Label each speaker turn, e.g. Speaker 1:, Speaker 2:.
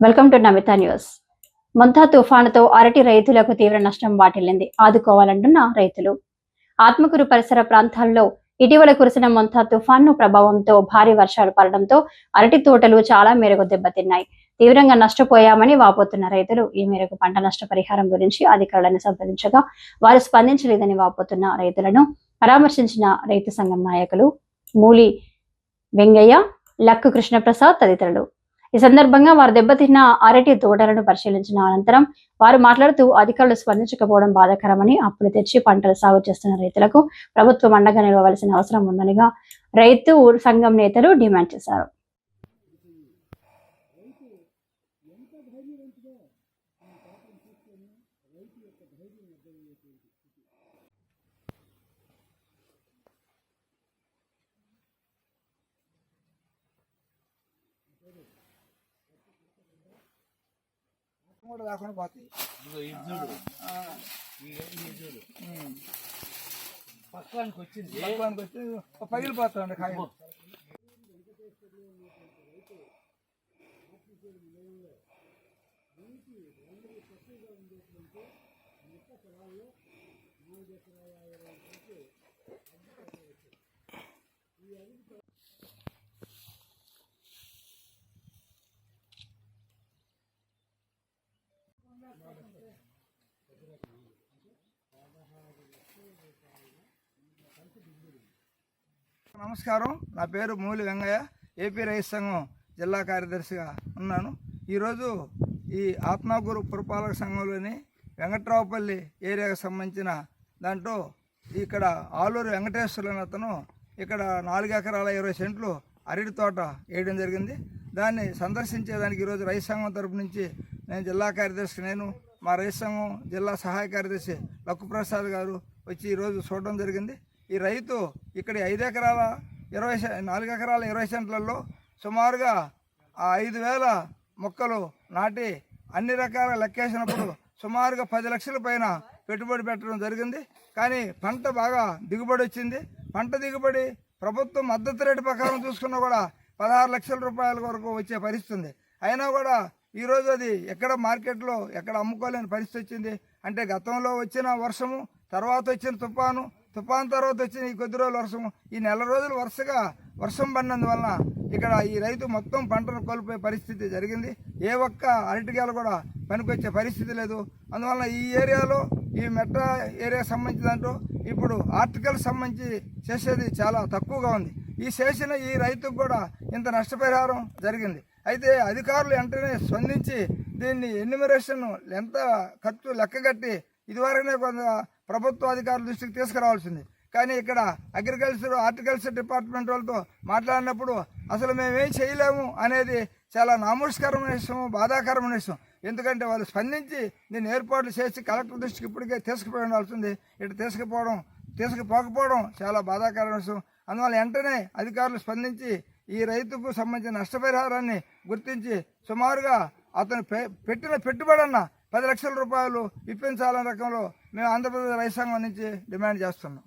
Speaker 1: Welcome to Namita news Montha తుఫానుతో అరటి రైతులకు తీవ్ర నష్టం వాటిల్లింది. ఆదుకోవాలంటున్న రైతులు. ఆత్మకూరు పరిసర ప్రాంతాల్లో ఇటీవల కురిసిన మొంతా తుఫాను ప్రభావంతో భారీ వర్షాలు పడడంతో అరటి తోటలు చాలా మేరకు దెబ్బతిన్నాయి. తీవ్రంగా నష్టపోయామని వాపోతున్న రైతులు ఈ మేరకు పంట నష్ట పరిహారం గురించి అధికారులను సంప్రదించగా వారు స్పందించలేదని వాపోతున్న రైతులను పరామర్శించిన రైతు సంఘం నాయకులు మూలి వెంగయ్య లక్కు కృష్ణప్రసాద్ తదితరులు. ఈ సందర్భంగా వారు దెబ్బతిన్న అరటి తోటలను పరిశీలించిన అనంతరం వారు మాట్లాడుతూ అధికారులు స్పందించకపోవడం బాధాకరమని అప్పులు తెచ్చి పంటలు సాగు చేస్తున్న రైతులకు ప్రభుత్వం అండగా నిలవలసిన అవసరం ఉందనిగా రైతు సంఘం నేతలు డిమాండ్ చేశారు.
Speaker 2: కూడా రాకుండా పోతాయి.
Speaker 3: పక్వానికి వచ్చింది.
Speaker 2: పక్వానికి వచ్చి పగిలిపోతుంది కాయ. నమస్కారం. నా పేరు మూలి వెంగయ్య ఏపీ రైతు సంఘం జిల్లా కార్యదర్శిగా ఉన్నాను. ఈరోజు ఈ ఆత్మగురు పురపాలక సంఘంలోని వెంకట్రావుపల్లి ఏరియాకు సంబంధించిన దాంట్లో ఇక్కడ ఆలూరు వెంకటేశ్వరులు అతను ఇక్కడ నాలుగు ఎకరాల ఇరవై సెంట్లు అరటి తోట వేయడం జరిగింది. దాన్ని సందర్శించేదానికి ఈరోజు రైతు సంఘం తరపు నుంచి నేను జిల్లా కార్యదర్శి నేను మా రైతు జిల్లా సహాయ కార్యదర్శి లక్కుప్రసాద్ గారు వచ్చి ఈరోజు చూడడం జరిగింది. ఈ రైతు ఇక్కడ ఐదు ఎకరాల ఇరవై సె- నాలుగు ఎకరాల ఇరవై సెంట్లలో సుమారుగా ఆ ఐదు వేల మొక్కలు నాటి అన్ని రకాల లెక్కేసినప్పుడు సుమారుగా పది లక్షల పైన పెట్టుబడి పెట్టడం జరిగింది. కానీ పంట బాగా దిగుబడి వచ్చింది. పంట దిగుబడి ప్రభుత్వం మద్దతు రేటు ప్రకారం చూసుకున్నా కూడా పదహారు లక్షల రూపాయల వరకు వచ్చే పరిస్థితి ఉంది. అయినా కూడా ఈరోజు అది ఎక్కడ మార్కెట్లో ఎక్కడ అమ్ముకోలేని పరిస్థితి వచ్చింది. అంటే గతంలో వచ్చిన వర్షము తర్వాత వచ్చిన తుఫాను తుఫాను తర్వాత వచ్చిన ఈ కొద్ది రోజుల వర్షము ఈ నెల రోజులు వరుసగా వర్షం పడినందువలన ఇక్కడ ఈ రైతు మొత్తం పంటను కోల్పోయే పరిస్థితి జరిగింది. ఏ ఒక్క అరటికాయలు కూడా పనికొచ్చే పరిస్థితి లేదు. అందువలన ఈ ఏరియాలో ఈ మెట్ట ఏరియా సంబంధించిన దాంట్లో ఇప్పుడు ఆర్టికల్ సంబంధించి చేసేది చాలా తక్కువగా ఉంది. ఈ చేసిన ఈ రైతుకు కూడా ఇంత నష్టపరిహారం జరిగింది. అయితే అధికారులు వెంటనే స్పందించి దీన్ని ఎన్యూమరేషన్ ఎంత ఖర్చు లెక్కగట్టి ఇదివరకనే కొంత ప్రభుత్వ అధికారుల దృష్టికి తీసుకురావాల్సింది. కానీ ఇక్కడ అగ్రికల్చర్ హార్టికల్చర్ డిపార్ట్మెంట్ వాళ్ళతో మాట్లాడినప్పుడు అసలు మేమేం చేయలేము అనేది చాలా నామోష్కరమైన విషయం బాధాకరమైన విషయం. ఎందుకంటే వాళ్ళు స్పందించి దీన్ని ఏర్పాట్లు చేసి కలెక్టర్ దృష్టికి ఇప్పటికే తీసుకుపోయి ఉండాల్సింది. ఇటు తీసుకుపోవడం తీసుకుపోకపోవడం చాలా బాధాకరమైన విషయం. అందువల్ల వెంటనే అధికారులు స్పందించి ఈ రైతుకు సంబంధించిన నష్టపరిహారాన్ని గుర్తించి సుమారుగా అతను పె- పెట్టిన పెట్టుబడి అన్న పది లక్షల రూపాయలు ఇప్పించాలనే రకంలో మేము ఆంధ్రప్రదేశ్ రైతు సంఘం నుంచి డిమాండ్ చేస్తున్నాం.